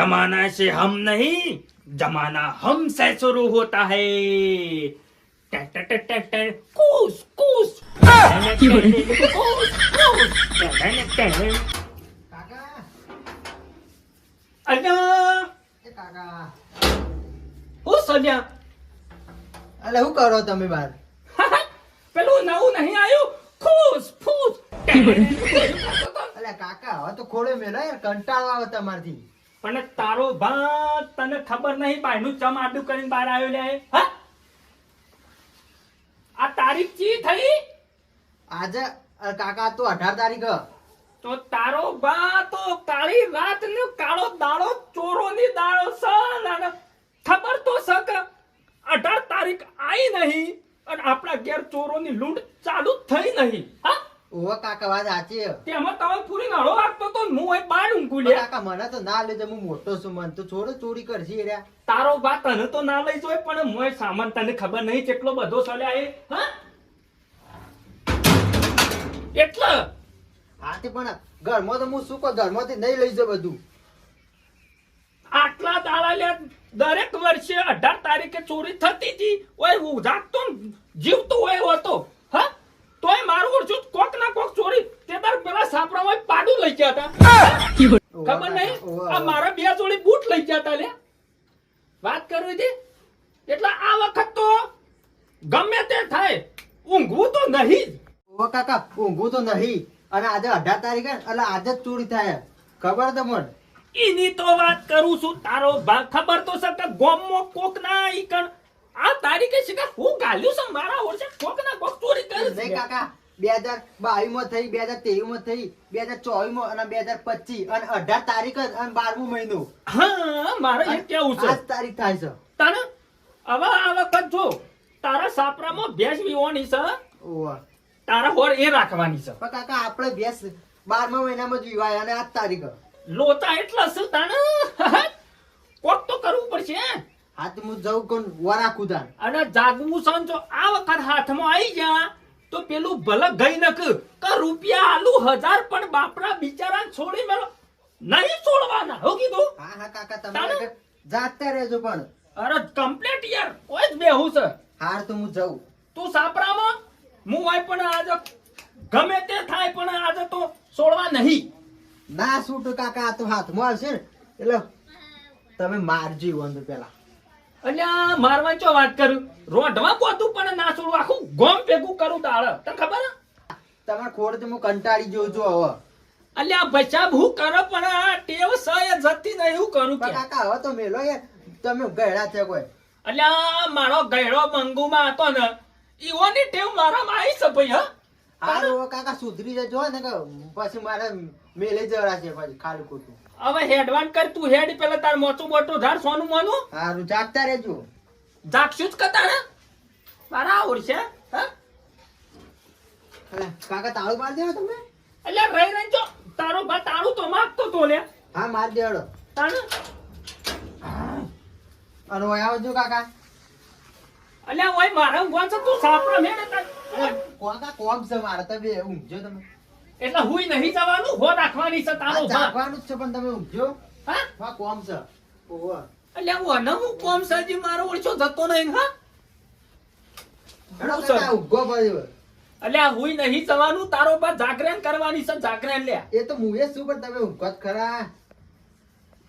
जमाना से हम नहीं जमाना हमसे शुरू होता है टे- टे- टे- टे- टे- कूस कूस कूस, कूस। કાકા અલ્યા એ કાકા હું સોન્યા અલે શું કરો તમે બાર પેલું નવું નહીં આવ્યું ખુશ ફૂસ અલે કાકા હવે તો ખોડે મેલો યાર કંટાળો આવે તમારથી પણ તારો ભાત તને ખબર નહીં બાયનું ચમ આડું કરીને બહાર આવ્યો લે હા? આ તારીખ ચી થઈ? આજે કાકા તો અઢાર તારીખ. તો તારો બા તો કાળી રાત ને કાળો દાડો ચોરોની દાડો સન અને ખબર તો સક અઢાર તારીખ આઈ નહીં અને આપણા ઘેર ચોરોની લૂંટ ચાલુ થઈ નહીં. હા? ઓવે કાકા વાત સાચી તેમાં તમે પૂરી નાળો વાગતો તો હું એ બાર ઊંઘું લે કાકા મને તો ના લેજે હું મોટો છું મને તો છોડો ચોરી કરશી રહ્યા. તારો બા તને તો ના લઈ જોય પણ મોય સામાન તને ખબર નહીં કેટલો બધો સલ્યા એ હા? એટલે? હા તે પણ ઘરમાં તો હું શું કહું ઘરમાંથી નહીં લઈ જાઉં બધું. આટલા દાડા લે દરેક વર્ષે અઢાર તારીખે ચોરી થતી હતી ઓય હું જાગતો જીવતો હોય હતો. તોય મારું ઓળખું કોક ના કોક ચોરી તે તાર પેલા સાપરામાં પાડું લઈ ગયા હતા. ખબર નહીં? આ મારા બે જોડી બૂટ લઈ ગયા હતા લે. વાત કરવી હતી? એટલે આ વખત તો ગમે તે થાય ઊંઘવું તો નહીં ઓ કાકા ઊંઘું તો નહીં. અને આજે અઢાર તારીખ એટલે આજે જ ચોરી થાય. ખબર તો મને એની તો વાત કરું છું તારો ભાગ ખબર તો સર કે ગોમમાં કોક ના ઈ કણ આ તારીખે શિકાર હું ગાલ્યું છે મારા ઓરસે કોક ના કોક ચોરી કરી નહીં કાકા બે હજાર બાવીસમાં થઈ બે હજાર ત્રેવીસમાં થઈ બે હજાર ચોવીસમાં અને બે હજાર પચીસ અને અઢાર તારીખ અને બારમું મહિનો. હા મારે એ કેવું છે. આજ તારીખ થાય છે. તને હવે આ વખત જો તારા સાપરામાં ભેંસ વીવાની છે ઓવા તારા હોર એ રાખવાની છે. પણ કાકા આપણે ભેંસ બારમા મહિનામાં જ વિવાય અને આજ તારીખ. લોતા એટલા છે તને કોક તો કરવું પડશે હા તો હું જઉં કોણ? વરા કુદા અને જાગવું ને આ વખત હાથમાં આવી જા તો પેલું ભલે ગઈ નક કે રૂપિયા આલુ હજાર પણ બાપરા બિચારા છોડી મેલો. નહીં છોડવાના હો કીધું? હા હા કાકા. તમારે જાતે રહેજો પણ. અરે કમ્પ્લીટ યાર કોઈ જ બેહું છે. હાર તો હું જઉં. તું સાપરામાં? હું હોય પણ આજે ગમે તે થાય પણ આજે તો છોડવા નહીં. ના છૂટ કાકા આ તો હાથમાં આવશે ને. એટલે તમે મારજી વંદ પેલા. અલ્યા મારવા ચો વાત કરું. પણ ના છોડવું આખું ગોમ ભેગું કરું તને ખબર? તમારે ખોડ તો હું કંટાળી જોઉં છું હવે. અલ્યા બચાવ હું કરો પણ આ ટેવ સય જતી નહીં. હું કરું કે કાકા હવે તો મેલો યાર તમે ગયડા છે કોઈ. અલ્યા મારો ગયડો મંગુમાં હતો ને ઈવોની ટેવ મારામાં આવી છે ભાઈ હા? હારું કાકા સુધરી જજો ને પછી મારે મેલે છે પછી ખાલી ખોટું. હવે હેડવાન કર તું હેડ પેલા તાર મોચું મોટું ધાર સોનું મોનું. હારું જાગતા રહેજો. જાગશું જ કતા ને મારા આવડશે હા? કાકા તાળું માર દેવા તમે એટલે રહી રહી જો. તારો બા તાળું તો માગતો તો લે. હા માર દેવાડો. તાણ. અને ઓય આવજો કાકા. અલ્યા ઓય મારા ઊંઘવા છે તું સાપરા મેળે કોકા કોમ છે મારે તમે ઊંઘજો તમે. એટલે હુઈ નહીં જવાનું? હો રાખવાની છે તારો ભા જાગવાનું છે પણ તમે ઊંઘજો. હા? હા કોમ છે. ઓહો. એટલે હું અન હું કોમ સાજી મારો ઓળશો જતો નહીં હા? હેડો સર. ઊભો ભાઈ એટલે અલ્યા નહીં જવાનું તારો બા જાગરણ કરવાની છે જાગરણ લે. એ તો હું એ શું પણ તમે જ ખરા.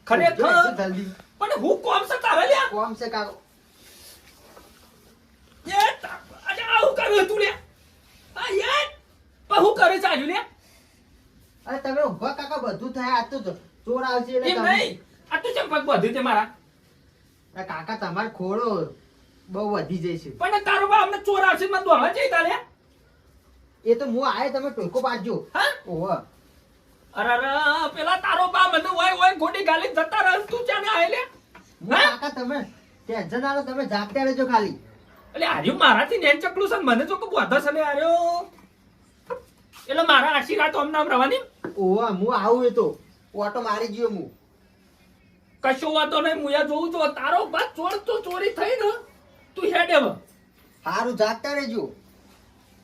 ખરેખર? ઊંઘજો જલ્દી. પણ હું કોમ છે તારે લ્યા કોમ છે કાકો એ તા- અલ્યા આવું કર્યું તું લે? આ યે પણ હું કરે છે આજુ લે? અરે તમે ઊંઘો કાકા બધું થાય આ તો ચોર આવશે એટલે એમ નહીં આ તો ચમ પગ બધું છે મારા? અરે કાકા તમાર ખોળો બહુ વધી જશે પણ તારો બા અમને ચોર આવશે મને દોડવા જઈ તાલે એ તો હું આય તમે ટોકો પાડજો. હા? ઓહ. અરે અરે પેલા તારો બા મને ઓય ઓય ગોડી ગાલી જતા રહે તું ચાને આયલે? કાકા તમે ટેન્શન આલો તમે જાગતા રહેજો ખાલી. એટલે આર્યું મારાથી નેન ચકલું છે મને જો કે બોધા છે ને આર્યો એટલે મારા આશીર્વાદ આમ નામ રવાની? ઓવા હું આવું એ તો. ઓટો મારી ગયો હું. કશો વાતો નહીં હું યા જોઉં છું. તારો બા ચોર તો ચોરી થઈ ને તું હેડે સારું જાગતા રહેજો.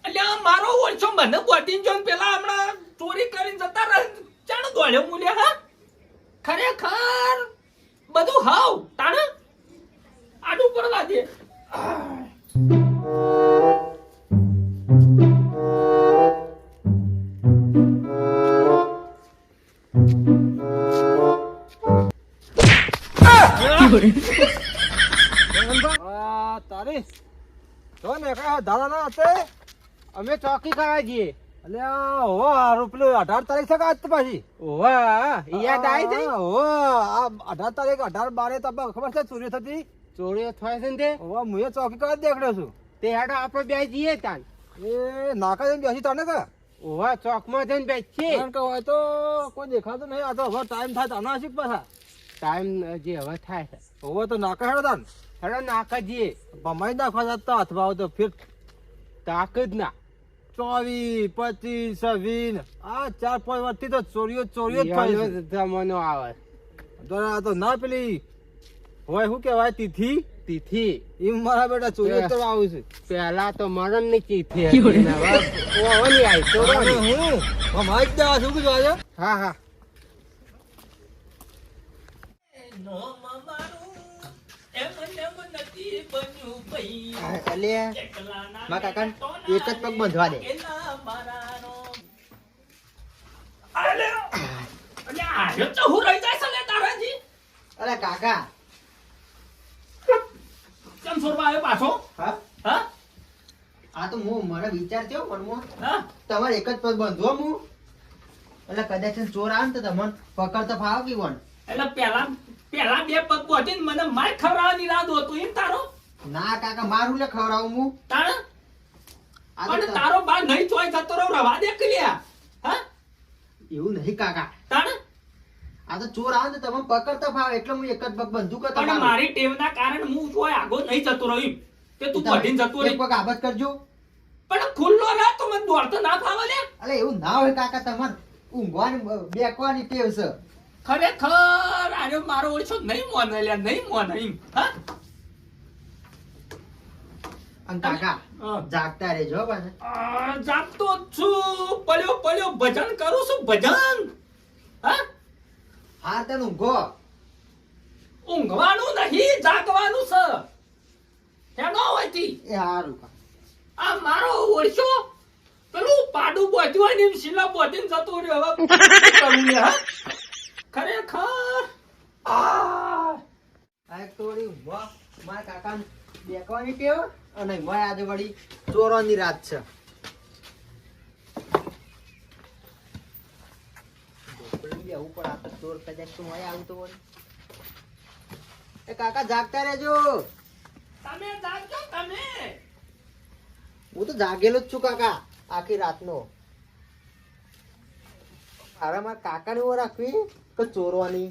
એટલે મારો ઓછો મને બોટીન જોન પેલા હમણાં ચોરી કરીને જતા રહે ચાણ દોડ્યો મૂલ્યા હા? ખરેખર? બધું હાવ તાણ? આડું કરવા દે. અમે ચોકી કરવા જઈએ. અલ્યા હો હારું પેલું અઢાર તારીખ છે કે આજ તો પાછી? ઓહો યાદ આવી જઈ હા, આ અઢાર તારીખ અઢાર બારે તો ખબર છે ચોરી થતી? ચોરીઓ થાય છે ને તે? હવે હું એ ચોકી કરવા દેખડ્યો છું. તે હેડો આપણે બે જઈએ તાન. એ નાકા જઈને બેસી તને કે? ઓવા ચોકમાં જઈને બેસીએ. કારણ કે હોય તો કોઈ દેખાતું નહીં. આ તો હવે ટાઈમ થાય તાના હશે પાછા. ટાઈમ જે હવે થાય છે. હવે તો નાકા હેડો તાન. હેડો નાખા જઈએ. ભમાઈ નાખવા જતા હાથમાં આવે તો ફિર તાક જ ના. ચોવીસ પચીસ છવ્વીસ. આ ચાર પાંચ વર્ષથી તો ચોરીઓ ચોરીઓ જ થાય જમાનો આવે. તો ના પેલી હોય શું કહેવાય તિથિ? તિથિ. એમ મારા બેટા ચોરીઓ આવું છું. પહેલા તો મરણની તિથિ આવી અને હું? ભમાઈ જ દેવા છું કીધું હા હા. નોમ મારું એમ એક જ પગ બંધવા દે. તો. અરે કાકા. કેમ છોડવા આવ્યો પાછો? હા? હા? આ તો હું મને વિચાર થયો મનમાં તમારે એક જ પગ બંધવો હું. એટલે કદાચ ચોર આવે ને તો તમને પકડતો ફાવ કે વણ. એટલે પેલા પેલા બે પગ પહોંચીને મને માર ખવડાવવાની રાહ હતો. એમ તારો? ના કાકા મારું લે ખવડાવું હું. તાણ પણ તારો બા નહીં ચોય જતો રહો રવા દે કલ્યા હા? એવું નહીં કાકા. તાણ આ તો ચોર આવે તો તમને પકડતો ફાવ. એટલે હું એક જ પગ બંધુ કરતો પણ મારી. ટેવના કારણે હું ચોય આગો નહીં જતો રહ્યો કે તું બોધીને જતો રહી. પગ આબત કરજો. પણ ખુલ્લો રાહ તો મને દોડતો ના ફાવે લે. અલે એવું ના હોય કાકા તમાર ઊંઘવાની બેકવાની ટેવ છે. ખરેખર! આર્યો મારો ઓળશો નહીં મોને લ્યા નહીં મોને એમ હા? અને કાકા જાગતા રહેજો પાછા. જાગતો છું. પડ્યો પડ્યો ભજન કરું છું ભજન! હા? તને ઊંઘો? ઊંઘવાનું નહીં જાગવાનું છે. હેનો હોયથી એ હારું આ મારો ઓળશો પેલું પાડું બોધ્યું હોય ને એમ શીલા બોધીને જતો રહ્યો. હવે હા? ખરેખર આ આ એક તો વળી મારા કાકાને દેખવાની ટેવ અને મોય આજે વળી ચોરોની રાત છે. ચોર કદાચ. એ કાકા જાગતા રહેજો. તમે જાગજો તમે! હું તો જાગેલો જ છું કાકા આખી રાતનો. અરે મારા કાકાને એવો રાખવી? કે ચોરવાની?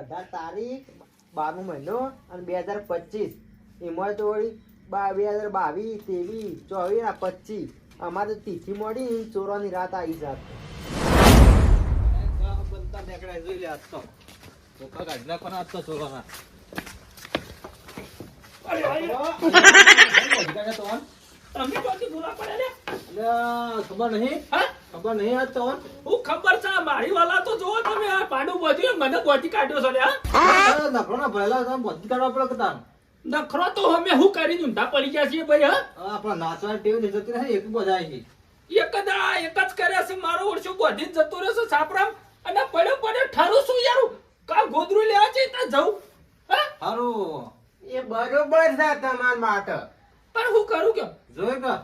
અઢાર તારીખ બારમો મહિનો અને બે હજાર પચીસ. એમાં તો વળી બા બે હજાર બાવીસ ત્રેવીસ ચોવીસ ને પચીસ. અમારે તો તિથિ મળી ચોરવાની રાત આવી જાત? ખબર નહીં? હા? ખબર નહીં આજ તો હું ખબર છે મારી વાલા તો જો તમે આ પાડું બોધ્યું મને બોધી કાઢ્યો છો હા નખરોના ભરેલા તમે બધી કાઢવા પડે કે નખરો તો અમે હું કરીને ઊંધા પડી ગયા છીએ ભાઈ હા? આપણા નાચવાની ટેવ નહીં જતી નથી એક બધા છે એક જ આ એક જ કરે છે મારો ઓળશો બોધી જતો રહ્યો છે સાપરામ. અને પડ્યો પડ્યો ઠરું છું યાર? કા ગોદરું લેવા છે ત્યાં જવું હા? સારું એ બરોબર છે તમારા માટે. પણ હું કરું કેમ? જોઈ કે?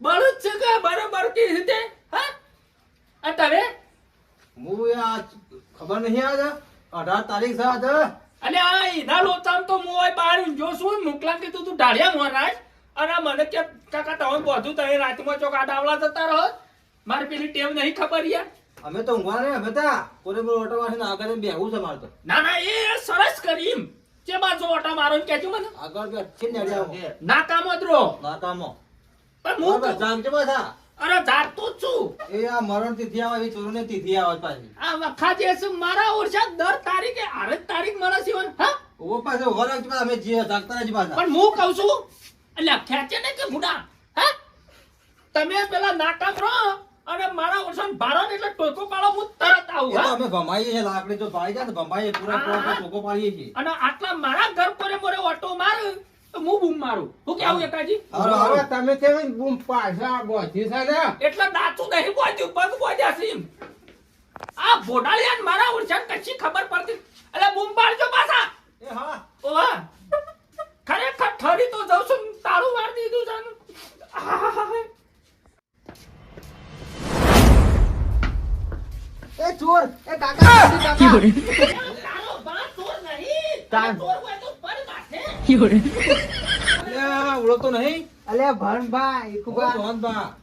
બળદ છે કે બરોબર કે રીતે? હા? અને તમે? હું આ ખબર નહીં અઢાર તારીખ છે આજે અને આ એના લોચામ તો હું હોય બહાર જોશું મોકલા કીધું તું ઢાળ્યા મોરાજ અને મને કે કાકા તમે બધું તમે રાતમાં ચોક આ ડાવલા જતા રહો. મારે પેલી ટેવ નહીં ખબર યાર. અમે તો ઊંઘવા નહીં અમે તા કોને બોલ ઓટો વાળીને આગળ બેહવું છે મારે તો. ના ના એ સરસ કરી એમ. જે બાજુ ઓટા મારો કે મને. આગળ બે છે ને ના કામ જ રહો. નાકામો. પણ હું તો- જાગજો પાછા અરે જાગતો જ છું. એ આ મરણ તિથિ આવે એ ચોરોની તિથિ આવે પાછી. આ વખા જે છે મારા ઓરછા દર તારીખે આરે તારીખ મારા સિવાય હા? ઓ પાછો ઊભા રાખજો અમે જીવે જાગતા નથી પાછા. પણ હું કઉ છું એટલે ખેંચે ને કે મુડા હા? તમે પેલા નાકામ રહો અને મારા ઓછાને ભારો એટલે ટોકો પાડો હું તરત આવું હા? અમે ભમાઈએ છીએ લાકડી જો ભાઈ જાય ને ભમાઈએ પૂરા ટોકો પાડીએ છીએ. અને આટલા મારા ઘર પર મોરે ઓટો માર હું બૂમ મારું. હું કેવું એકાજી હવે તમે કેમ બૂમ પાછા બોધી છે એટલે દાંતું નહીં બોધ્યું પગ બોધ્યા છે આ ભોડાલિયાને મારા ઓળખાણ કશી ખબર પડતી એટલે બૂમ પાડજો પાછા. એ હા. ઓવા ખરેખર ઠરી તો જઉં છું તારું વાર દીધું છે એ ચોર એ કાકા કાકા. ચોર નહીં. તાર- ચોર હોય તો પર માથે. અલ્યા, ઓળખતો નહીં? અલે ભણભાઈ ઓ, ઈકુબા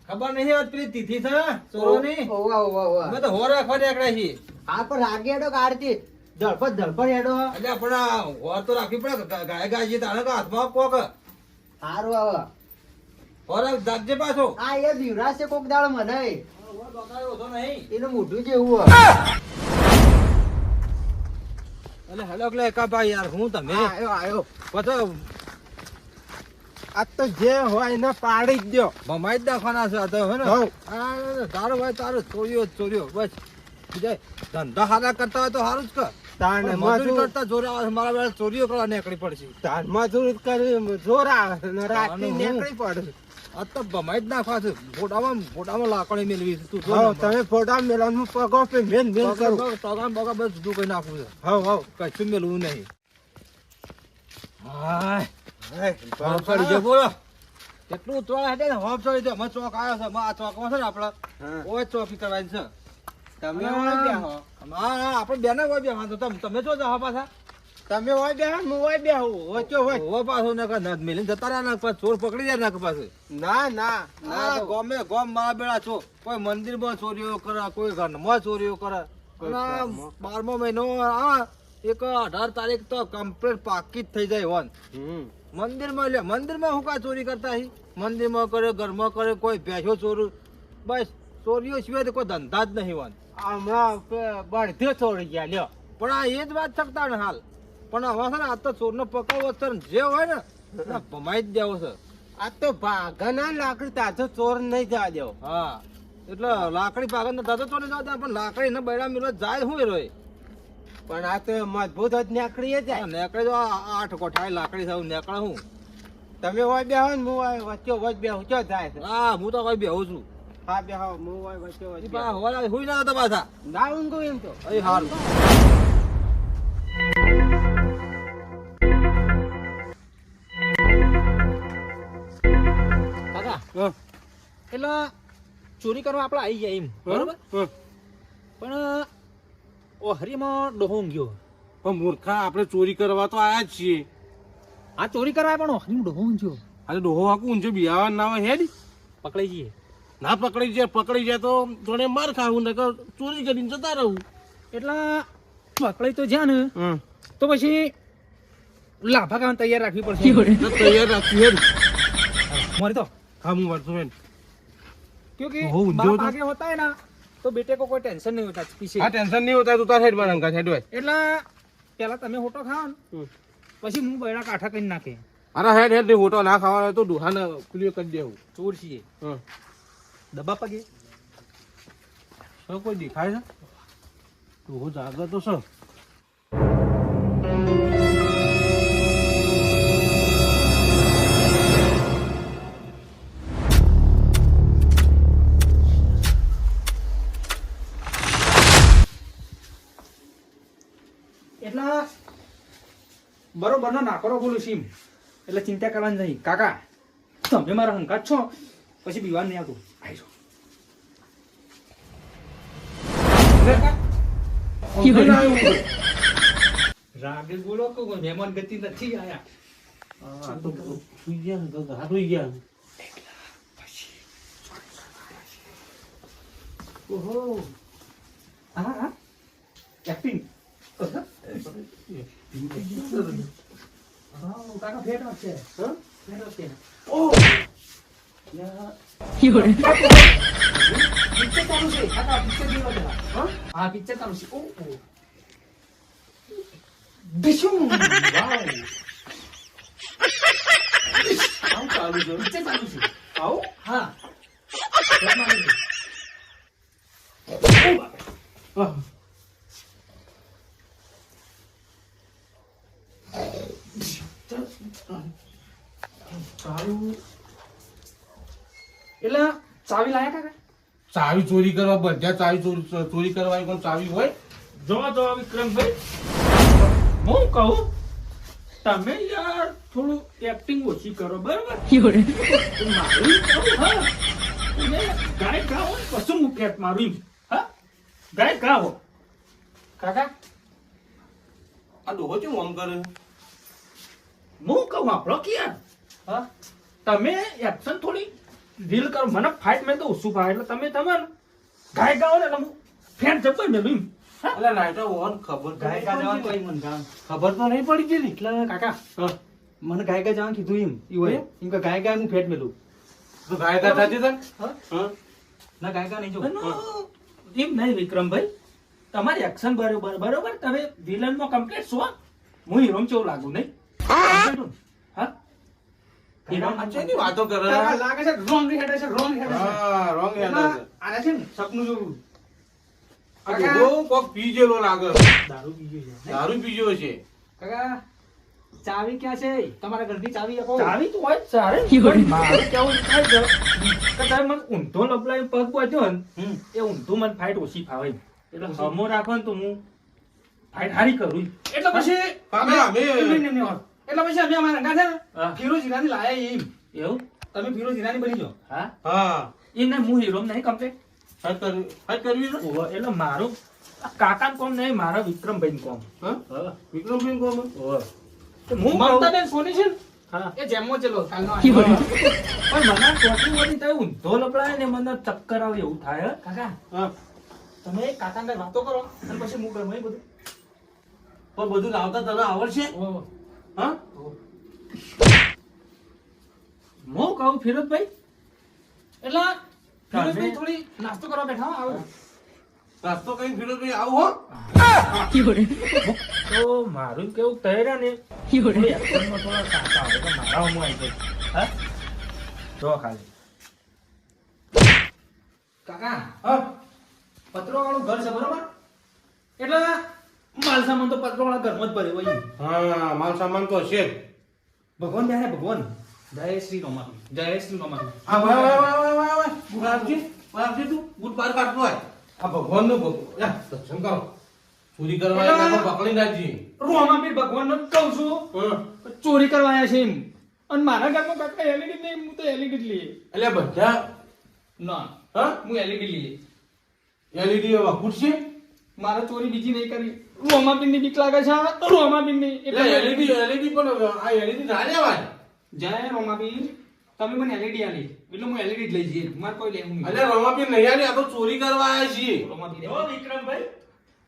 ખબર નહીં પેલી તિથિ છે? ચોરોની ઓવા ઓવા ઓવા અમે તો હોર રાખવા નીકળ્યા છીએ. આ પણ રાગે હેડો કારતી ધડપડ ધડપડ હેડો. એટલે પણ હોર તો રાખવી પડે ગાય ગાય છે તાણે હાથમાં કોક. હારું આવે હોર જાગજે પાછો. આ એ દીવડા છે કોક દાળ મને. એનું મોઢું જેવું એટલે હેલો એટલે એકાભાઈ યાર હું તમે? આયો આયો. પછી આ તો જે હોય ને પાડી જ દો ભમાઈ જ નાખવાના છે આ તો હે ને. તારો ભાઈ તારો ચોર્યો જ ચોરીઓ બસ. બીજા ધંધા સારા કરતા હોય તો સારું જ કર. મજૂરી કરતા જોરા નીકળી પડશે. હું. તો ભમાઈ જ નાખવા છે. ફોટામાં ફોટામાં લાકડી મેળવી છે. તું તમે ફોટા મેળવાનું પગો પે મેન કરો. બધું જુદું કરી છે. હઉ હઉ કશું મેળવું નહીં. હાય. હે, બોલો. કેટલું ચોક હટે ને? ચડી ગયો. અમે ચોક આવ્યો છે. આ ચોકમાં છે ને આપણે? હા. ઓય ચોકી કરવાની છે. તમે હા. હા હા આપણે બેને હોય બેહવાનું. તમે તમે જો જાઓ પાછા. તમે હોય બે હું હોય બેહું વચ્ચે હોય. હો પાછો ને કે નદ મેલીને જતા રહ્યા ને પાછા ચોર પકડી જાય નાખ પાછું. ના ના ના ગમે ગોમે મારા બેડા છો. કોઈ મંદિરમાં ચોરીઓ કરે કોઈ ઘરમાં ચોરીઓ કરે. બારમો મહિનો આ એક અઢાર તારીખ તો કમ્પ્લીટ પાકી જ થઈ જાય વન હમ. મંદિરમાં લે મંદિરમાં હું કા ચોરી કરતા હી? મંદિરમાં કરે ઘરમાં કરે કોઈ ભેંસો ચોરું. બસ ચોરીઓ સિવાય તો કોઈ ધંધા જ નહીં વન હમણાં બળધે છોડી ગયા લ્યો. પણ આ એ જ વાત શકતા ને હાલ. પણ હવે છે ને આ તો ચોરનો પકડવો છે જે હોય ને ભમાઈ જ દેવો છે. આ તો ભાગના લાકડી તાજો ચોર નહીં જવા દેવો. હા એટલે લાકડી ભાગ ને દાદા ચોરી જતા પણ લાકડી ને બૈરા મિલો જાય હું રોય? પણ આ તો મજબૂત જ નેકળી જાય. નેકળે જો આ આઠ કોઠાય લાકડી થાય નેકળે હું? તમે હોય બેહો ને હું હોય વચ્ચે વચ બેહું ચો જાય હા હું તો કઈ બેહું છું. હા બે હું હોય વચ્ચે વચ હોય ના તો પાછા. ના ઊંઘું એમ તો. એ હારું. એટલે ચોરી કરવા આપણે આવી ગયા એમ બરોબર. પણ ઓ હરીમાં ડોહો ગયો પણ મૂર્ખા આપણે ચોરી કરવા તો આયા જ છીએ. આ ચોરી કરવા પણ હરીમાં ડોહો ગયો અરે ડોહો આખું ઊંચો બિહાવા ના હોય હેડ. પકડાઈ જઈએ. ના પકડી જાય પકડી જાય તો જોડે માર ખાવું ને ચોરી કરીને જતા રહું. એટલે પકડાઈ તો જ્યાં ને તો પછી લાભા કામ તૈયાર રાખવી પડશે. તૈયાર રાખવી હેડ. મારી તો હા હું વર્તું હેડ क्योंकि ओह, जो बाप तो- आगे होता है ना तो बेटे को कोई टेंशन नहीं होता पीछे હા ટેન્શન નહીં હોતા તું તાર હેડ મારા અંકા હેડ હોય એટલે પેલા તમે હોટો ખાઓ ને પછી હું બૈરા કાઠા કરી નાખે અરે હેડ હેડ હોટો ના ખાવાનો તો ડોહાને ક્લિયર કરી દેવું ચોર છીએ હં દબા પગે તો કોઈ દેખાય છે ડોહો જાગે તો એટલે બરોબર નો નાકરો બોલું સીમ એટલે ચિંતા કરવાની નહીં. કાકા તમે મારા હંકાત છો? પછી બીવાર નહીં આવતું. આવી જાઓ રાગે બોલો કે મહેમાન ગતિ નથી આયા? આ તો સુઈ ગયા સુઈ ગયા ઓહો. હા હા એક્ટિંગ કાકા ફેટ છે હા ફેટ છે ઓ પિક્ચર ચાલુ છે કાકા પિક્ચર જોવા જરા હા હા પિક્ચર ચાલુ છે ઓ ઓ બિશુમ વાવ આવું ચાલુ છે પિક્ચર ચાલુ છે આવું હા ફેટ મારી છે. સારું એટલે ચાવી લાયા કાકા ચાવી ચોરી કરવા બધા ચાવી ચોરી ચોરી કરવા પણ ચાવી હોય? જોવા જવા વિક્રમભાઈ. હું કહું તમે યાર થોડું એક્ટિંગ ઓછી કરો બરાબર? ગાય ગાઓ ને હું ફેટ મારું હા? ગાય ગાઓ કાકા? આ ડોહો આમ કરે? હું કહું આપણો કે હા? તમે એક્શન થોડી રીલ કરો. મને ફાઇટ મેં તો ઉસુ ભાઈ એટલે તમે તમારે ગાય ગાઓ ને એટલે હું ફેટ જબર મેં એમ. હા? અલા ઓન ખબર તો ગાય ગા જવાનું કોઈ મન ગામ ખબર તો નહીં પડી ગઈ એટલે કાકા હા. મને ગાય ગા જવાનું કીધું એમ. ઈ હોય. એમ કે ગાય ગાય હું ફેટ મેલું. તો ગાય ગા થતી તને? હા? હા. ના ગાય ગા નહીં જો એમ નહીં વિક્રમભાઈ. તમારી એક્શન બરોબર બરોબર. તમે વિલનમાં કમ્પ્લીટ છો હું. હીરો કેવું લાગુ નહીં? Complete હું. હા હીરો આ શેની વાતો કરે લાગે છે wrong head છે wrong head છે. હા રોંગ એમાં આને છે સપનું જોવું. આ કોક. પી લાગે દારૂ પીજો દારૂ પીજો છે. કાકા ચાવી ક્યાં છે? તમારા ઘરની ચાવી આપો. ચાવી તો હોય સારે પણ કેવું થાય છે? કે તમે મને ઊંધો લપલાવી પગ પહોંચ્યો ને. એ ઊંધું મને ફાઇટ ઓછી ફાવે એટલે હમો રાખો ને તો હું ફાઇટ હારી કરું. એટલે પછી? અમે- એટલે પછી અમે અમારા અંગા છે ને ફિરોજીના ફિરોઝીરાની લાયા એમ. એવું? તમે ફિરોઝીરાની બની જાઓ. હા? હા. એને હું હીરો નહીં કમ્પ્લીટ હદ કરવી હદ કરવી ને ઓહો, એટલે મારું કાકા કોમ નહીં મારા વિક્રમભાઈ કોમ. હા? વિક્રમભાઈ કોમ? હું મમતાબેન સોની છે ને? હા. એ જેમો ચલો કાલનો પણ મને ટોટલી બધી થાય ઊંધો લપડાય ને મને ચક્કર આવે એવું થાય હે. કાકા. તમે કાકા વાતો કરો અને પછી હું એ બધું. પણ બધું લાવતા તને આવડશે. હા? હું કહું ફિરોજભાઈ. એટલે ફિરોઝભાઈ થોડી નાસ્તો કરવા બેઠા આવો. નાસ્તો કઈ ફિરોજભાઈ આવો હો. તો મારું કેવું તૈયાર ને? થોડી કાકા આવે તો મારા હું આવી હા? જો ખાલી. કાકા હા પત્રો વાળું ઘર છે બરોબર? એટલે માલ સામાન તો પત્રો વાળા ઘરમાં જ ભરે હોય હા માલ સામાન તો છે ભગવાન બેહે ભગવાન. જય શ્રી રામા જય શ્રી રામા આ વાહ વાહ વાહ વાહ વાહ ગુરાજી ગુલાબજી તું બુટ બાર કાઢતો હોય. આ ભગવાન યા દર્શન કરો. ચોરી કરવા આવ્યા તો પકડી નાખજી. રોમાપીર ભગવાન નો કહું છું. ચોરી કરવા આવ્યા છે એમ. અને મારા ઘરમાં કાકા એલઈડી નહીં હું તો એલઈડી લઈએ. એટલે બધા? ના. હા? હું એલઈડી લઈએ. એલઈડી વાપુટ છે? મારે ચોરી બીજી નહીં કરી રોમાપીરની બીક લાગે છે રોમાપીરની એટલે એલઈડી એલઈડી પણ આ એલઈડી ના લેવાય જય રોમાપીર તમે મને એલઈડી આલી. એટલે હું એલઈડી જ લઈ જઈએ. મારે કોઈ લેવું નહીં. એટલે રમાપી નહીં આલી, આ તો ચોરી કરવા આવ્યા છીએ. રોમાપીર ઓ વિક્રમભાઈ.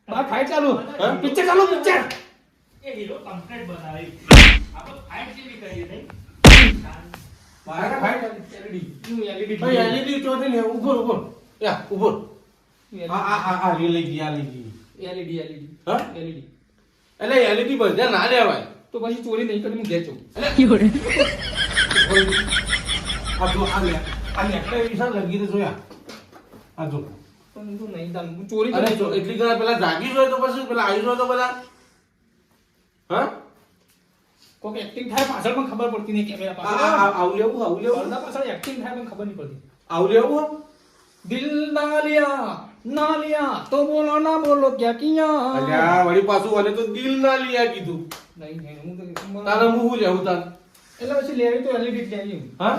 બા ફાઈટ ચાલુ. પિક્ચર ચાલુ પિક્ચર એ હીરો કમ્પ્લીટ બનાવી. આપણે ફાઇટ જેવી કરીએ નહીં. ભાઈ એલઈડી એલઈડી ચોથી ને ઊભો ઉપર યા ઊભો. આ આ આ આ લઈ ગઈ આ લઈ ગઈ. એલઈડી એલઈડી હા? એલઈડી એટલે એલઈડી બધા ના લેવાય. તો પછી ચોરી નહીં કરી હું ઘેર છું આ જો આ લે આ નેકળે વિશાલ લગી દે જોયા. આ જો. પણ હું નહીં. હું ચોરી કરી જો એટલી ઘણા પેલા જાગી જોય તો પછી પેલા આવી જોય તો બધા. હા? કોક એક્ટિંગ થાય પાછળ પણ ખબર પડતી નહીં કેમેરા પાછળ. આવું લેવું આવું લેવું. પાછળ એક્ટિંગ થાય પણ ખબર નહીં પડતી. આવું લેવું? દિલ ના લિયા. ના લિયા તો બોલો ના બોલો ક્યાં કિયા? અલ્યા વળી પાછું મને તો દિલ ના લિયા કીધું. નહીં નહીં હું તો તારે મુહુ લેવું તાર? એટલે પછી લેવી તો એલઈડી જ લેવી હા?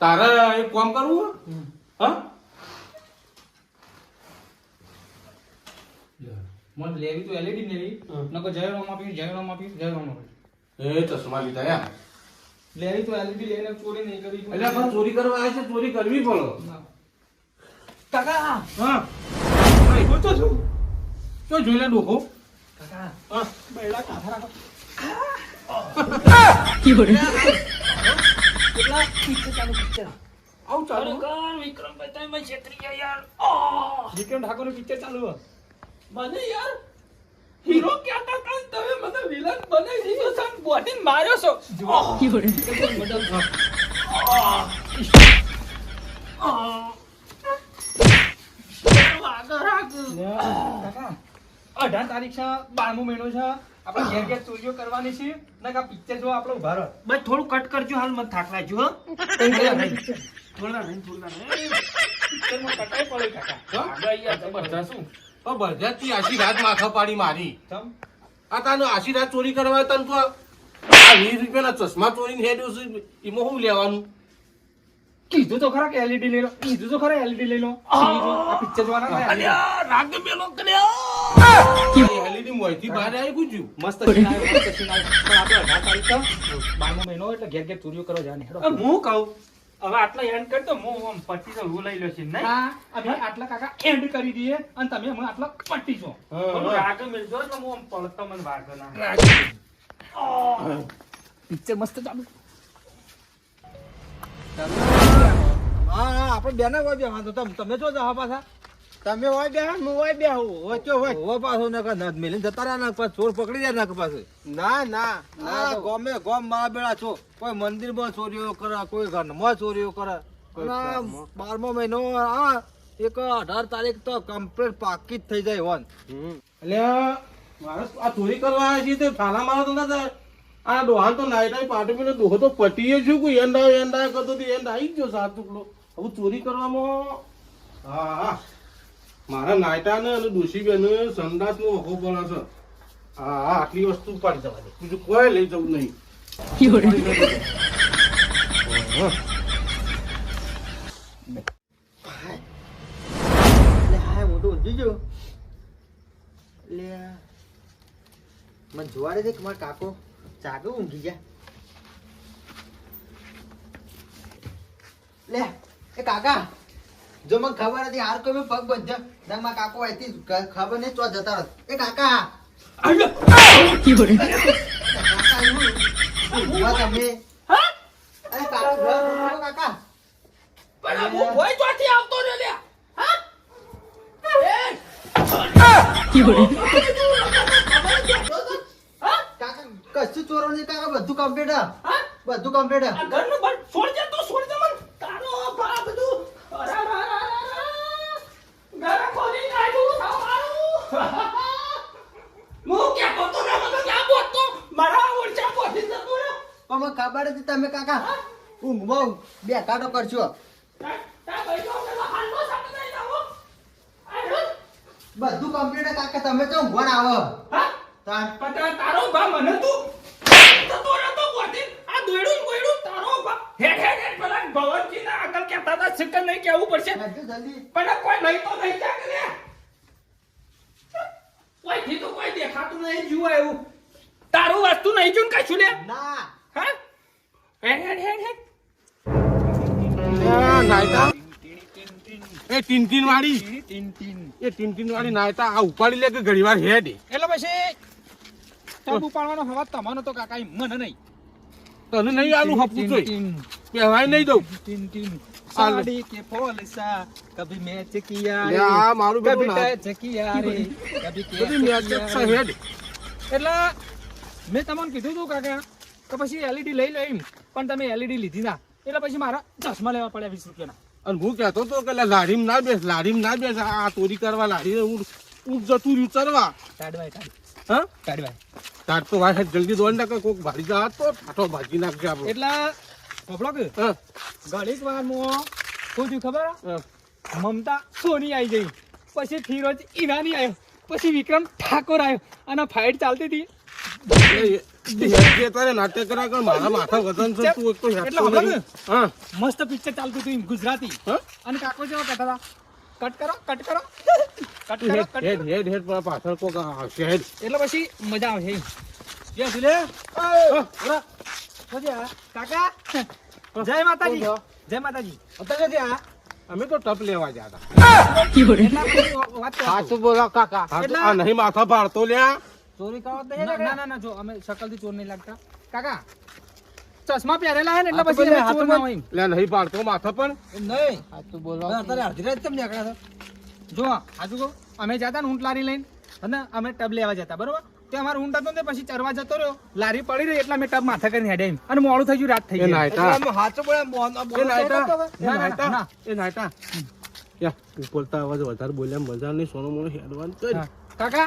તારા એક કામ કરવું હા. મને લેવી તો એલઈડી લેવી. નકો જય રામ આપી જય રામ આપી જય રામ આપી એ ચશ્મા લીધા યાર લેવી તો એલઈડી લઈને ચોરી નહીં કરી એટલે પણ ચોરી કરવા આવે છે ચોરી કરવી પડે. કાકા! હા. હું તો છું. તો જોઈ લે ડોકો કાકા! હા. બૈડા કાઢા રાખો! વિક્રમ ઠાકોર પિક્ચર ચાલુ. મને યાર હીરો કહેતા હતા તમે મને વિલન બનાવી દીધો છે અને માર્યો છો? આહ! અઢાર તારીખ છે બારમો મહિનો છે. આપણે ઘેર ઘેર ચોરીઓ કરવાની છે. ને કા પિક્ચર જો આપણે ઊભા રહો. બસ થોડું કટ કરજો હાલ મને થાક લાગ્યો હો. થોડા નહીં થોડા નહીં પિક્ચરમાં કટાઈ પડે કાકા. આગળ જબરદસ્ત શું? બરજાતી આશી રાત માથા પાડી મારી. આ તાનો આશી રાત ચોરી કરવા તને તો આ વીસ રૂપિયાના ચશ્મા ચોરીને હેડ્યો છે. એમાં શું લેવાનું? કીધું તો ખરા કે એલઈડી લઈ લો કીધું તો ખરા એલઈડી લઈ લો. આ પિક્ચર જોવાના રાગ મેલો કર્યા એલઈડી મોયથી બહાર આવી ગુજ્યું મસ્ત સીન આવ્યો, મસ્ત સીન આવ્યો. પણ આપણે અઢાર તારીખ તો બારમો મહિનો એટલે ઘેર ઘેર ચોરીઓ કરો જાને. હેડો. હું કહું? હવે આટલા એન્ડ કરી દો હું આમ પટ્ટી તો હું લઈ લો છે નહીં અમે આટલા કાકા એન્ડ કરી દઈએ અને તમે હમણાં આટલા પટી છો રાગ મેળજો તો હું આમ પડતો મને વાગો ના પિક્ચર મસ્ત ચાલુ. હા હા આપણે બેને હોય બે વાંધો તમે જો જા પાછા. તમે હોય બે હું હોય બે હું વચ્ચે હોય. હોવા પાછો ને કાં નદ મેલીને જતા રહ્યા નાખ પાછું ચોર પકડી જાય નાખ પાસે ના ના ના ગોમે ગોમ મારા બેડા છો. કોઈ મંદિરમાં ચોરીઓ કરે કોઈ ઘરમાં ચોરીઓ કરે. બારમો મહિનો આ એક અઢાર તારીખ તો કમ્પ્લીટ પાકી જ થઈ જાય વન. એટલે મારે આ ચોરી કરવા આવ્યા છીએ તે થાલા મારો તો ના આ ડોહાન તો નાઈટ આવી પાટી પીને દોહો તો પટીએ છું કોઈ એન્ડ આવે એન્ડ આવે કરતો એન્ડ આવી ગયો સાત ટુકડો. હવે ચોરી કરવામાં? હા હા મારા નાયટા ને અને ડોશી બેન સંડાસ નો વખો પડે છે. હા આટલી વસ્તુ પાડી જવા બીજું કોઈ લઈ જવું નહીં. મને જોવાડે છે કે કાકો જાગે ઊંઘી ગયા. લે એ કાકા જો મને ખબર હતી હાર કોઈ મેં પગ બંધ ના મારા કાકો ખ- ખબર નહીં તો જતા રહ. એ કાકા તમે. અરે કાકા કાકા. પણ હું કોઈ ચોથી આવતો રહ્યો લે હા? કાકા કશું ચોરો નહીં કાકા બધું કમ્પ્લીટ બધું કમ્પ્લીટ ઘરનું છોડ તો છોડ દે મન તારો બા બધું અરે અરે અરે અરે ઘર ખોલી નાખ્યું તમારું હું કે બોતો ના મને ક્યાં બોતો મારા ઓરચા પોતી જતો રે પણ મને ખબર હતી તમે કાકા ઊંઘમાં બે કાઢો કરશો. બધું કમ્પ્લીટ કાકા તમે તો ઊંઘવા આવો. તાર ભા મને તું ના આગળ કેતા હતા નહીં કેવું પડશે પણ કોઈ નહીં તો નહીં ક્યાં કોઈ થી તો કોઈ દેખાતું નહીં જુઓ એવું તારું વસ્તુ નહીં જોન કશું લે? ના. હા હેડ હેડ હેડ હેડ. નાયતા એ ટીન વાળી ટીન ટીન. એ ટીન વાળી નાયતા આ ઉપાડી લે કે ઘડી હેડ એટલે પછી તબ ઉપાડવાનો હવા તમારો તો કાકા મને નહીં. તને નહીં આલું જોઈ નહીં દઉં. ટીન ટીન મેં તમને કીધું હતું કાકા કે પછી એલઈડી લઈ લો એમ. પણ તમે એલઈડી લીધી ના. એટલે પછી મારા ચશ્મા લેવા પડ્યા વીસ રૂપિયાના. અને હું કહેતો તો કે લારીમ ના બેસ લારીમ ના બેસ. આ ચોરી કરવા લારી હું હું જતું રહ્યું ચરવા. કાઢવાય કાઢ. હા? કાઢવાય. તાર તો ભાઈ જલ્દી દોડ ના કોક ભાડી જા તો ઠાઠો ભાજી નાખજે આપણે. એટલે કપડો કે? હા. વાર વારમાં શું થયું ખબર. મમતા સોની આવી ગઈ. પછી ફિરોજ ઈરાની આવ્યો પછી વિક્રમ ઠાકોર આવ્યો અને ફાઇટ ચાલતી હતી નાટક કર્યા કર મારા માથા વજન છે તું એક તો હેડતો નહીં. હા. મસ્ત પિક્ચર ચાલતું હતું ગુજરાતી. અને કાકો જેવા કહેતા કટ કરો કટ કરો. કટ કરો હેડ હેડ હેડ હેડ પાછળ કોક આવશે હેડ. એટલે પછી મજા આવશે એમ ક્યાં ઓરા, કાકા. જય માતાજી. જય અત્યારે અમે તો ટપ લેવા કરો. સાચું બોલો કાકા. નહીં માથા ભાળતો લ્યા. ચોરી કરવા તો ના ના, જો અમે શકલથી ચોર નહીં લાગતા. કાકા ચશ્મા પહેરેલા હે ને એટલે પછી અમે ચોર ના હોય લે નહીં પાડતો માથા પણ. એમ નહીં. સાચું બોલો અત્યારે અડધી રાત કેમ નીકળ્યા જો આજુ કહું. અમે જતા ને ઊંટ લારી લઈને અને અમે ટબ લેવા જતા બરોબર? તે અમારો ઊંટ હતો ને પછી ચરવા જતો રહ્યો. લારી પડી રહી એટલે મેં ટબ માથા કરીને હેડે અને મોડું થઈ ગયું રાત થઈ ગઈ હાચું એ નાયટા બોલતા અવાજ વધારે બોલ્યા મજા નહીં સોનું મોનો હેડવાન કાકા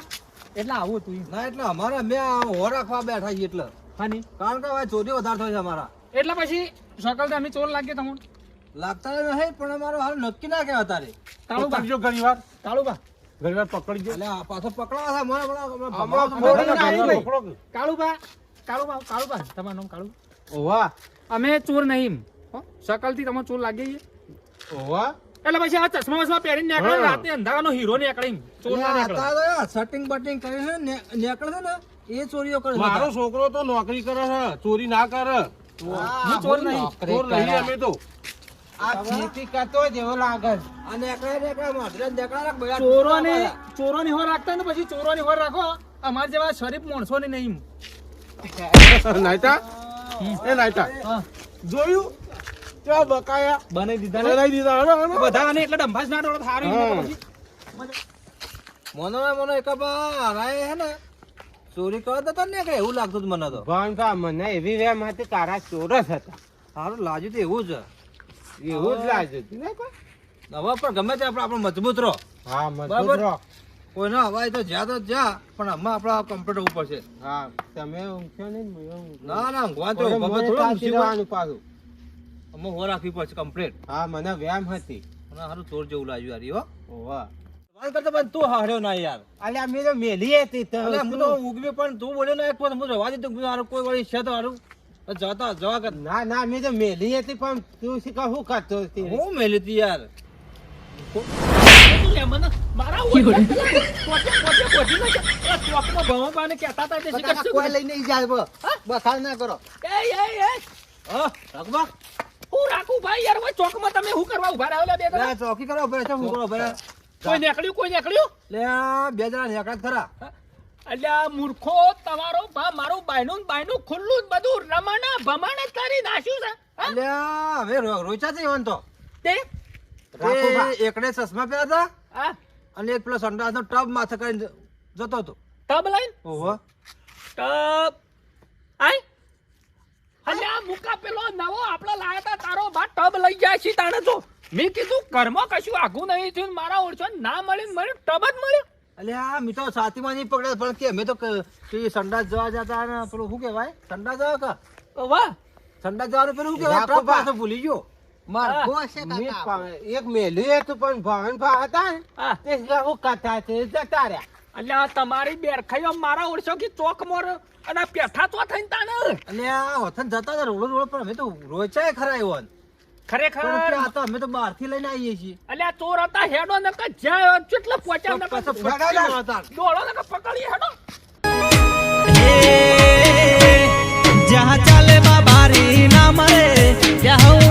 એટલે આવું તું. ના એટલે અમારે અમે આ હો રાખવા બેઠા છીએ એટલે. હાની. કારણ કે હવે ચોરી વધારે થાય છે અમારા. એટલે પછી સકલ અમે ચોર લાગીએ તમને. લાગતા નહીં પણ અમારો હાલ નક્કી ના કહેવા તારે. તાળું પાકજો ઘણી વાર. કાળુબા ઘણી વાર પકડજો એટલે આ પાછો પકડવા છે મને હમણાં-. કાળુબા કાળુબા કાળુબા તમારું નામ કાળુ ઓવા. અમે ચોર નહીં હો? શકલથી તમે ચોર લાગીએ છીએ. ઓવા. એટલે પછી આ ચશ્મા વસમા પહેરીને નીકળે રાતે અંધારાનો હીરો નીકળે. ચોર ના નીકળે સટિંગ બટિંગ કરીને નીકળે ને એ ચોરીઓ કરે મારો છોકરો તો નોકરી કરે છે ચોરી ના કરે. હું ચોર નહીં. ચોર નહીં અમે તો. ચોરો ખેતી કરતો જ એવો લાગે છે. આ નીકળે નીકળે મોઢરે નીકળે ને બધા ચોરોને ટૂંકા ચોરોની હોર રાખતા ને પછી ચોરોની હોર રાખો અમારા જેવા શરીફ માણસો ને નહીં નાયતા? એ નાયતા? જોયું? બકાયા? બનાવી દીધા બનાવી દીધા હલો, હલો. બધા આને એટલે ડંભાસ ના ડોળો થારી મોનો મોનો એક બા હે ને ચોરી કરવા તો તને કે એવું લાગતું મને તો? ભણતા મને એવી વેમ હતી તારા ચોરસ હતા. સારું લાજુ તો એવું જ. એવું જ લાજુ ને હવે પણ ગમે તે આપણે આપણે મજબૂત રહો. હા મજબૂત રહો. કોઈ ના હવાય તો જ્યાં તો જ્યાં પણ આમાં આપણા કમ્પ્યુટર ઉપર છે. હા તમે ઊંઘ્યો નહીં ને. ના ઊંઘવા તો થોડો પાછું. અમે હો રાખવી પડશે કમ્પ્લીટ હા મને વ્યામ હતી. અને હારું ચોર જેવું લાગ્યું યાર યો હો. ઓવા. વાત કરતા પણ તું હાર્યો ના યાર. અલ્યા મેં તો મેલી હતી તો હું તો ઊંઘવી પણ તું બોલ્યો ના એક વાર હું રવા દીધું હું હારું કોઈ વળી છે તો હારું. જતા જવા કર. ના ના મેં તો મેલી હતી પણ તું શું કહું કરતો હતી? હું મેલી હતી યાર. મારા ભણવા પાને કહેતા હતા કોઈ લઈને ઈ જાય બસ બખાડ ના કરો. એ એ એ. હા રાખવા હું રાખું ભાઈ યાર ઓય ચોકમાં તમે શું કરવા ઊભા રહ્યા બે લે જણા? ચોકી કરો ઊભા છે હું કરો ઊભા કોઈ નીકળ્યું કોઈ નીકળ્યું? લે બે જણા નીકળ્યા ખરા. અલ્યા મૂર્ખો તમારો ભા મારું બાયનું બાયનું ખુલ્લું જ બધું રમણ ભમણ તારી કરી નાખ્યું છે. હા? આ હવે રોચા છે ઈવન તો. તે? એકડે ચશ્મા પહેર્યા હતા હા. અને એક પેલો સંડાસનો ટબ માથે કરીને જતો હતો. ટબ લઈને? ઓહો. ટબ. આય. અલ્યા મુકા પેલો નવો આપણો લાયા તા તારો બા ટબ લઈ જાય છે તાણે તો. મેં કીધું ઘરમાં કશું આઘું નહીં થયું મારા ઓળખો ના મળ્યું ને ટબ જ મળ્યું. એટલે મી તો સાથીમાં નહીં પકડે પણ કે અમે તો સંડાસ જવા જતા ને પેલું શું કહેવાય? સંડાસ જવા કા? વાહ. સંડાસ જવાનું પેલું શું કહેવાય? ટ્રક બા. ભૂલી ગયો. એક મેલ્યું હતું પણ ભવન ભા હતા ને. હા. તે તે જતા રહ્યા. અલ્યા તમારી બેરખાઈઓ મારા ઓળશો કે ચોક મોર અને પેઠા તો થઈને તાને અલ્યા હોથન જતા હતા રોડ રોડ પર. અમે તો રોચાય ખરા એવો ખરેખર? આ તો અમે તો બહારથી લઈને આવીએ છીએ. અલ્યા ચોર હતા હેડો ને કે જાય કેટલો પોચા ને દોડો ને પકડી હેડો. જહા ચાલે બાબારી ના મરે ત્યાં